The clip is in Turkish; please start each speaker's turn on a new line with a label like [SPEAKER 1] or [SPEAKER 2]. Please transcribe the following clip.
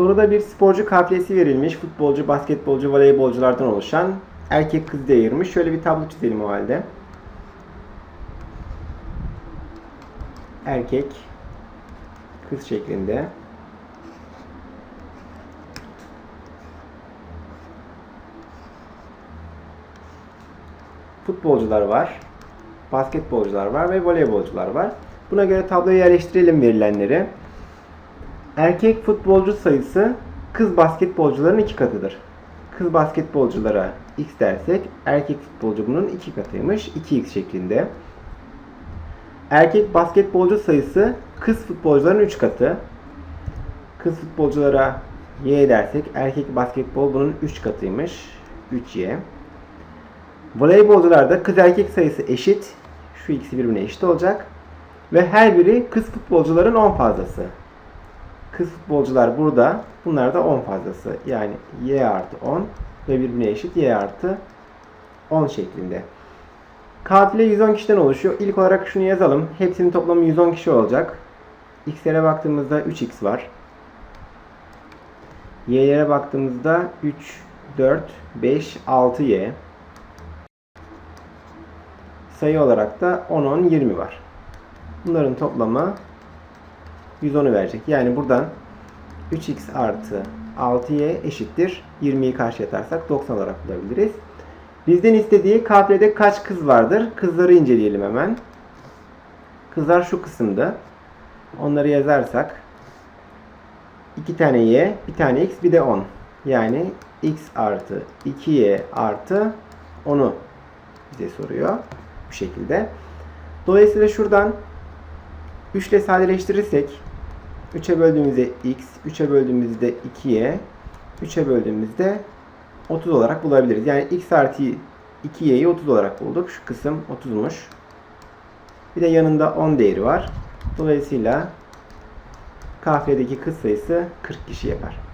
[SPEAKER 1] Soruda bir sporcu kafilesi verilmiş. Futbolcu, basketbolcu, voleybolculardan oluşan erkek kız diye ayırmış. Şöyle bir tablo çizelim o halde. Erkek, kız şeklinde. Futbolcular var, basketbolcular var ve voleybolcular var. Buna göre tabloya yerleştirelim verilenleri. Erkek futbolcu sayısı kız basketbolcuların iki katıdır. Kız basketbolculara x dersek erkek futbolcu bunun iki katıymış. 2x şeklinde. Erkek basketbolcu sayısı kız futbolcuların 3 katı. Kız futbolculara y dersek erkek basketbol bunun 3 katıymış. 3y. Voleybolcularda kız erkek sayısı eşit. Şu ikisi birbirine eşit olacak. Ve her biri kız futbolcuların 10 fazlası. Kız futbolcular burada. Bunlar da 10 fazlası. Yani y artı 10 ve birbirine eşit y artı 10 şeklinde. Kafile 110 kişiden oluşuyor. İlk olarak şunu yazalım. Hepsinin toplamı 110 kişi olacak. X'lere baktığımızda 3x var. Y'lere baktığımızda 3, 4, 5, 6y. Sayı olarak da 10, 10, 20 var. Bunların toplamı 110'u verecek. Yani buradan 3x artı 6y eşittir. 20'yi karşıya atarsak 90 olarak bulabiliriz. Bizden istediği kafilede kaç kız vardır? Kızları inceleyelim hemen. Kızlar şu kısımda. Onları yazarsak 2 tane y, bir tane x, bir de 10. Yani x artı 2y artı 10'u bize soruyor. Bu şekilde. Dolayısıyla şuradan 3 ile sadeleştirirsek 3'e böldüğümüzde x, 3'e böldüğümüzde 2y, 3'e böldüğümüzde 30 olarak bulabiliriz. Yani x artı 2y'yi 30 olarak bulduk. Şu kısım 30'muş. Bir de yanında 10 değeri var. Dolayısıyla kafedeki kız sayısı 40 kişi yapar.